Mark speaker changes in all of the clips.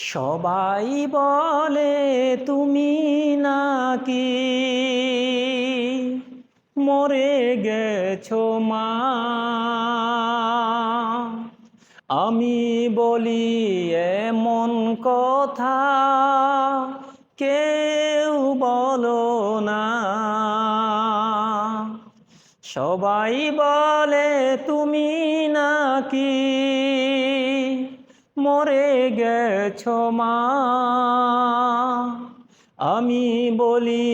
Speaker 1: সবাই বলে, তুমি নাকি মরে গেছো মা? আমি বলি, এমন কথা কেউ বলো না। সবাই বলে, তুমি নাকি মরে গেছো মা। আমি বলি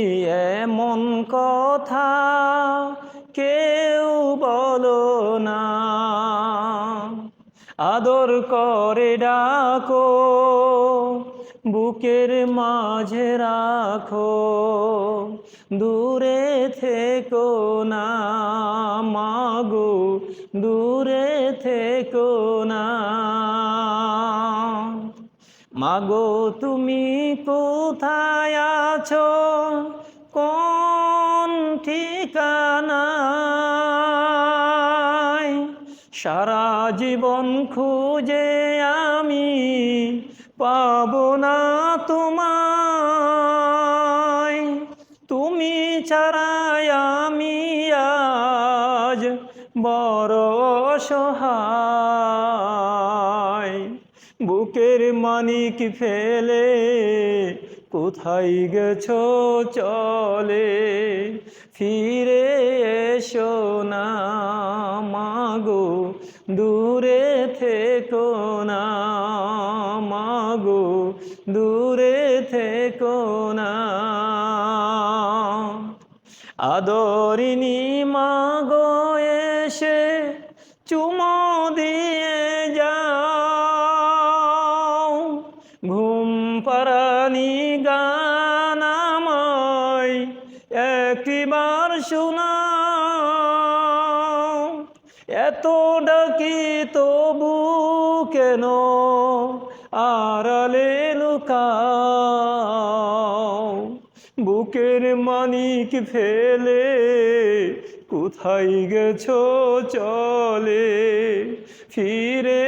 Speaker 1: এমন কথা কেউ বলো না। আদর করে ডাকো, বুকের মাঝে রাখো, দূরে থেকো না মাগো দূরে থেকো মাগো তুমি কোথায় আছো? কোন ঠিকানায়? সারা জীবন খুঁজে আমি পাব না তোমায়। তুমি ছাড়াই আমি আজ বড় সহায় মানিক ফেলে, কোথায় গেছো চলে? ফিরে এসো না মাগো, দূরে থেকো না মাগো, দূরে থেকো না। আদরিনী মাগো এসে চুমো দিয়ে একবার শোনাও এত ডাকি তবু কেন? আড়ালে লুকাও, বুকের মানিক ফেলে কোথায় গেছো চলে? ফিরে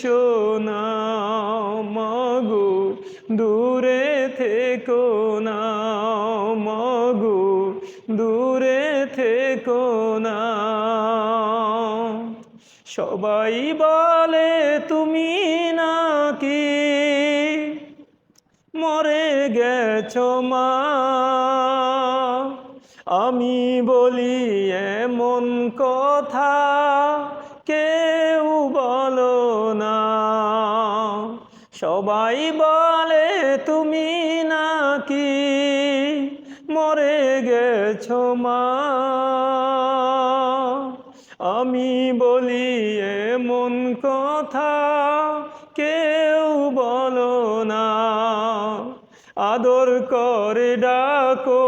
Speaker 1: শোনা মাগো, দূরে থেকো না মাগো। দূরে থেকো না। সবাই বলে, তুমি নাকি মরে গেছ মা? আমি বলি, এমন কথা কেউ বলো না। সবাই বলে, তুমি নাকি মরে গেছ মা। আমি বলি এমন কথা কেউ বলো না। আদর করে ডাকো,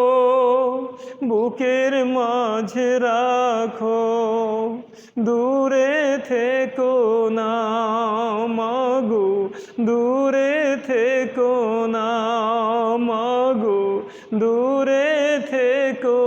Speaker 1: বুকের মাঝে রাখো, দূরে থেকো না মাগো দূরে থেকো না। দূরে থেকো।